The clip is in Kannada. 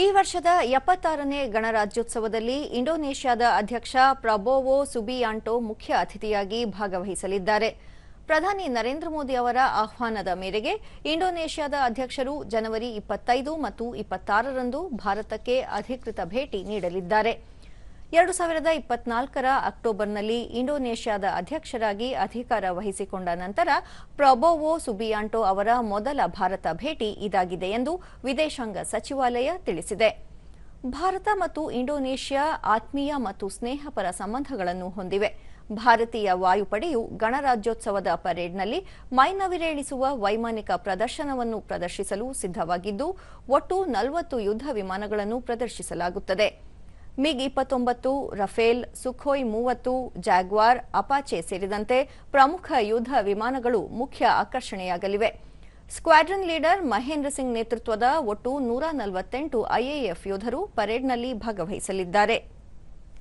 ಈ ವರ್ಷದ ಎಪ್ಪತ್ತಾರನೇ ಗಣರಾಜ್ಯೋತ್ಸವದಲ್ಲಿ ಇಂಡೋನೇಷ್ಯಾದ ಅಧ್ಯಕ್ಷ ಪ್ರಬೋವೋ ಸುಬಿಯಾಂಟೋ ಮುಖ್ಯ ಅತಿಥಿಯಾಗಿ ಭಾಗವಹಿಸಲಿದ್ದಾರೆ. ಪ್ರಧಾನಿ ನರೇಂದ್ರ ಮೋದಿ ಅವರ ಆಹ್ವಾನದ ಮೇರೆಗೆ ಇಂಡೋನೇಷ್ಯಾದ ಅಧ್ಯಕ್ಷರು ಜನವರಿ ಇಪ್ಪತ್ತೈದು ಮತ್ತು ಇಪ್ಪತ್ತಾರರಂದು ಭಾರತಕ್ಕೆ ಅಧಿಕೃತ ಭೇಟಿ ನೀಡಲಿದ್ದಾರೆ. ಎರಡು ಸಾವಿರದ ಇಪ್ಪತ್ನಾಲ್ಕರ ಅಕ್ಟೋಬರ್ನಲ್ಲಿ ಇಂಡೋನೇಷ್ಯಾದ ಅಧ್ಯಕ್ಷರಾಗಿ ಅಧಿಕಾರ ವಹಿಸಿಕೊಂಡ ನಂತರ ಪ್ರಬೋವೋ ಸುಬಿಯಾಂಟೋ ಅವರ ಮೊದಲ ಭಾರತ ಭೇಟಿ ಇದಾಗಿದೆ ಎಂದು ವಿದೇಶಾಂಗ ಸಚಿವಾಲಯ ತಿಳಿಸಿದೆ. ಭಾರತ ಮತ್ತು ಇಂಡೋನೇಷ್ಯಾ ಆತ್ಮೀಯ ಮತ್ತು ಸ್ನೇಹಪರ ಸಂಬಂಧಗಳನ್ನು ಹೊಂದಿವೆ. ಭಾರತೀಯ ವಾಯುಪಡೆಯು ಗಣರಾಜ್ಯೋತ್ಸವದ ಪರೇಡ್ನಲ್ಲಿ ಮೈನವಿರೇಳಿಸುವ ವೈಮಾನಿಕ ಪ್ರದರ್ಶನವನ್ನು ಪ್ರದರ್ಶಿಸಲು ಸಿದ್ದವಾಗಿದ್ದು ಒಟ್ಟು ನಲವತ್ತು ಯುದ್ಧ ವಿಮಾನಗಳನ್ನು ಪ್ರದರ್ಶಿಸಲಾಗುತ್ತದೆ. ಮಿಗ್ ಇಪ್ಪತ್ತೊಂಬತ್ತು, ರಫೇಲ್, ಸುಖೋಯ್ ಮೂವತ್ತು, ಜಾಗ್ವಾರ್, ಅಪಾಚೆ ಸೇರಿದಂತೆ ಪ್ರಮುಖ ಯುದ್ಧ ವಿಮಾನಗಳು ಮುಖ್ಯ ಆಕರ್ಷಣೆಯಾಗಲಿವೆ. ಸ್ಕ್ವಾಡ್ರನ್ ಲೀಡರ್ ಮಹೇಂದ್ರ ಸಿಂಗ್ ನೇತೃತ್ವದ ಒಟ್ಟು ನೂರ ನಲವತ್ತೆಂಟು ಐಎಎಫ್ ಯೋಧರು ಪರೇಡ್ನಲ್ಲಿ ಭಾಗವಹಿಸಲಿದ್ದಾರೆ.